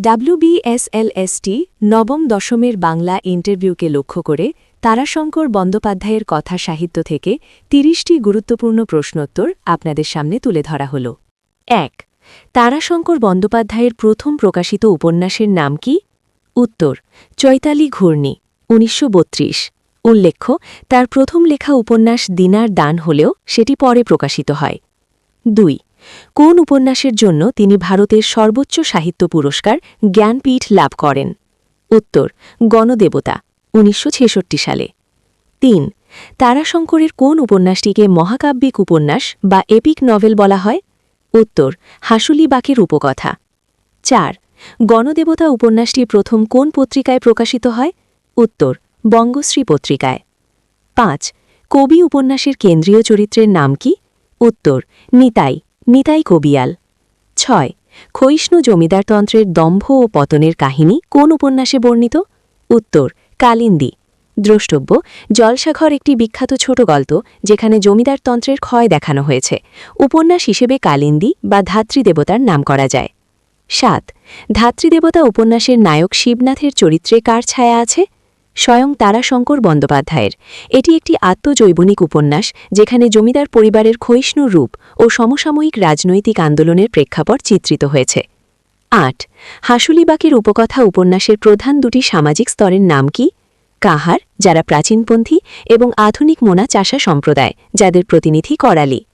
WBSLST নবম দশমের বাংলা ইন্টারভিউকে লক্ষ্য করে তারাশঙ্কর বন্দ্যোপাধ্যায়ের কথা সাহিত্য থেকে তিরিশটি গুরুত্বপূর্ণ প্রশ্নোত্তর আপনাদের সামনে তুলে ধরা হল। এক, তারাশঙ্কর বন্দ্যোপাধ্যায়ের প্রথম প্রকাশিত উপন্যাসের নাম কি? উত্তর, চৈতালি ঘূর্ণি, উনিশশো বত্রিশ। উল্লেখ্য, তার প্রথম লেখা উপন্যাস দিনার দান হলেও সেটি পরে প্রকাশিত হয়। দুই কোন উপন্যাসের জন্য তিনি ভারতের সর্বোচ্চ সাহিত্য পুরস্কার জ্ঞানপীঠ লাভ করেন? উত্তর, গণদেবতা, উনিশশো ছেষট্টি সালে। তিন, তারাশঙ্করের কোন উপন্যাসটিকে মহাকাব্যিক উপন্যাস বা এপিক নভেল বলা হয়? উত্তর হাসুলিবাকের উপকথা। চার, গণদেবতা উপন্যাসটি প্রথম কোন পত্রিকায় প্রকাশিত হয়? উত্তর, বঙ্গশ্রী পত্রিকায়। পাঁচ, কবি উপন্যাসের কেন্দ্রীয় চরিত্রের নাম কি? উত্তর, নিতাই। নিতাই কবিয়াল। ছয়, ক্ষয়িষ্ণু জমিদারতন্ত্রের দম্ভ ও পতনের কাহিনী কোন উপন্যাসে বর্ণিত? উত্তর, কালিন্দি। দ্রষ্টব্য, জলসাঘর একটি বিখ্যাত ছোট গল্প যেখানে জমিদারতন্ত্রের ক্ষয় দেখানো হয়েছে। উপন্যাস হিসেবে কালিন্দি বা ধাত্রীদেবতার নাম করা যায়। সাত ধাত্রীদেবতা উপন্যাসের নায়ক শিবনাথের চরিত্রে কার ছায়া আছে? স্বয়ং তারাশঙ্কর বন্দ্যোপাধ্যায়ের। এটি একটি আত্মজৈবনিক উপন্যাস, যেখানে জমিদার পরিবারের ক্ষয়িষ্ণু রূপ ও সমসাময়িক রাজনৈতিক আন্দোলনের প্রেক্ষাপট চিত্রিত হয়েছে। আট, হাসুলিবাকের উপকথা উপন্যাসের প্রধান দুটি সামাজিক স্তরের নাম কি? কাহার, যারা প্রাচীনপন্থী এবং আধুনিক মোনা চাষা সম্প্রদায়, যাদের প্রতিনিধি করালি।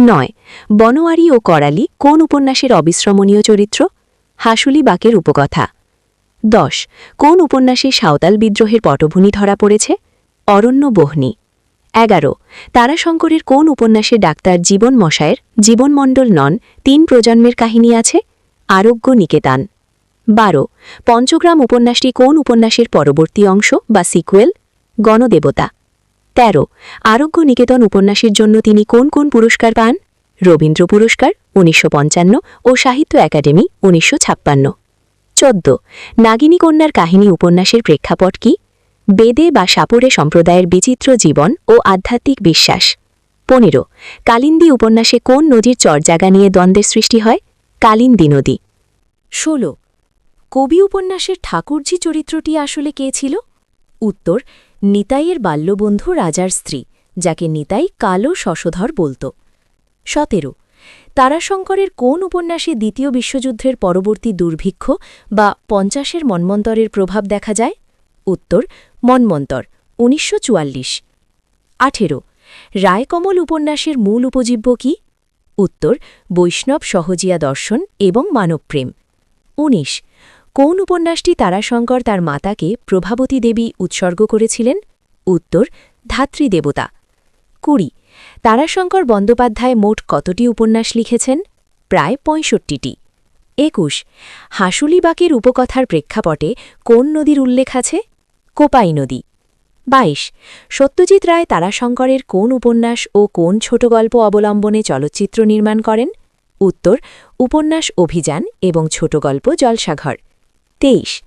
নয় বনোয়ারি ও করালি কোন উপন্যাসের অবিশ্রমণীয় চরিত্র? হাসুলিবাকের উপকথা। দশ। কোন উপন্যাসে সাঁওতাল বিদ্রোহের পটভূমি ধরা পড়েছে? অরণ্য বহনি। এগারো। তারাশঙ্করের কোন উপন্যাসে ডাক্তার জীবন মশায়ের জীবনমণ্ডল নন তিন প্রজন্মের কাহিনী আছে? আরোগ্য নিকেতান। বারো। পঞ্চগ্রাম উপন্যাসটি কোন উপন্যাসের পরবর্তী অংশ বা সিকুয়েল? গণদেবতা। ১৩ আরোগ্য নিকেতন উপন্যাসের জন্য তিনি কোন কোন পুরস্কার পান? রবীন্দ্র পুরস্কার উনিশশো পঞ্চান্ন ও সাহিত্য একাডেমি উনিশশো ছাপ্পান্ন। চোদ্দ। নাগিনী কন্যার কাহিনী উপন্যাসের প্রেক্ষাপট কি? বেদে বা সাপরে সম্প্রদায়ের বিচিত্র জীবন ও আধ্যাত্মিক বিশ্বাস। পনেরো। কালিন্দী উপন্যাসে কোন নদীর চরজাগা নিয়ে দ্বন্দ্বের সৃষ্টি হয়? কালিন্দী নদী। ষোলো। কবি উপন্যাসের ঠাকুরজি চরিত্রটি আসলে কে ছিল? উত্তর, নিতাইয়ের বাল্যবন্ধু রাজার স্ত্রী, যাকে নিতাই কালো শশধর বলত। সতেরো। তারাশঙ্করের কোন উপন্যাসে দ্বিতীয় বিশ্বযুদ্ধের পরবর্তী দুর্ভিক্ষ বা পঞ্চাশের মন্মন্তরের প্রভাব দেখা যায়? উত্তর, মন্মন্তর, উনিশশো চুয়াল্লিশ। আঠেরো, রায়কমল উপন্যাসের মূল উপজীব্য কি? উত্তর, বৈষ্ণব সহজিয়া দর্শন এবং মানবপ্রেম। ১৯ কোন উপন্যাসটি তারাশঙ্কর তার মাতাকে প্রভাবতী দেবী উৎসর্গ করেছিলেন? উত্তর, ধাত্রী দেবতা। কুড়ি তারাশঙ্কর বন্দ্যোপাধ্যায় মোট কতটি উপন্যাস লিখেছেন? প্রায় পঁয়ষট্টিটি। একুশ। হাসুলিবাকের উপকথার প্রেক্ষাপটে কোন নদীর উল্লেখ আছে? কোপাই নদী। বাইশ। সত্যজিৎ রায় তারাশঙ্করের কোন উপন্যাস ও কোন ছোট গল্প অবলম্বনে চলচ্চিত্র নির্মাণ করেন? উত্তর, উপন্যাস অভিযান এবং ছোট গল্প জলসাঘর। তেইশ।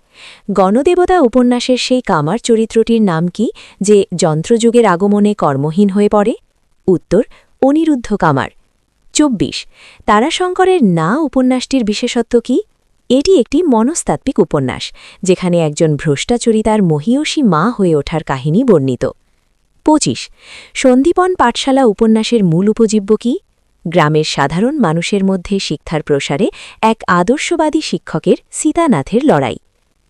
গণদেবতা উপন্যাসের সেই কামার চরিত্রটির নাম কি যে যন্ত্রযুগের আগমনে কর্মহীন হয়ে পড়ে? উত্তর, অনিরুদ্ধ কামার। চব্বিশ, তারাশঙ্করের না উপন্যাসটির বিশেষত্ব কি? এটি একটি মনস্তাত্ত্বিক উপন্যাস, যেখানে একজন ভ্রষ্টাচরী তার মহিয়সী মা হয়ে ওঠার কাহিনী বর্ণিত। পঁচিশ, সন্দীপন পাঠশালা উপন্যাসের মূল উপজীব্য কি? গ্রামের সাধারণ মানুষের মধ্যে শিক্ষার প্রসারে এক আদর্শবাদী শিক্ষকের সীতানাথের লড়াই।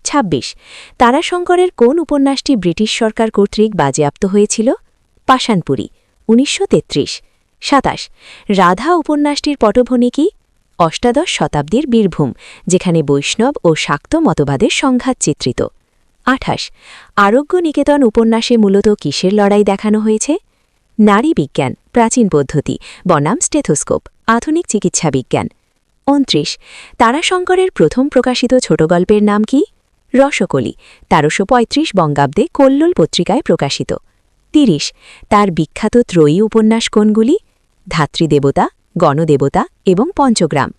২৬ তারাশঙ্করের কোন উপন্যাসটি ব্রিটিশ সরকার কর্তৃক বাজেয়াপ্ত হয়েছিল? পাষাণপুরী উনিশশো তেত্রিশ। সাতাশ। রাধা উপন্যাসটির পটভূমি কি? অষ্টাদশ শতাব্দীর বীরভূম, যেখানে বৈষ্ণব ও শাক্ত মতবাদের সংঘাত চিত্রিত। আঠাশ। আরোগ্য নিকেতন উপন্যাসে মূলত কিসের লড়াই দেখানো হয়েছে? নারী বিজ্ঞান, প্রাচীন পদ্ধতি, বনাম স্টেথোস্কোপ, আধুনিক চিকিৎসা বিজ্ঞান। উনত্রিশ। তারাশঙ্করের প্রথম প্রকাশিত ছোট গল্পের নাম কি? রসকলি, তেরোশো পঁয়ত্রিশ বঙ্গাব্দে কল্লোল পত্রিকায় প্রকাশিত। তিরিশ। তার বিখ্যাত ত্রয়ী উপন্যাস কোনগুলি? ধাত্রীদেবতা গণদেবতা এবং পঞ্চগ্রাম।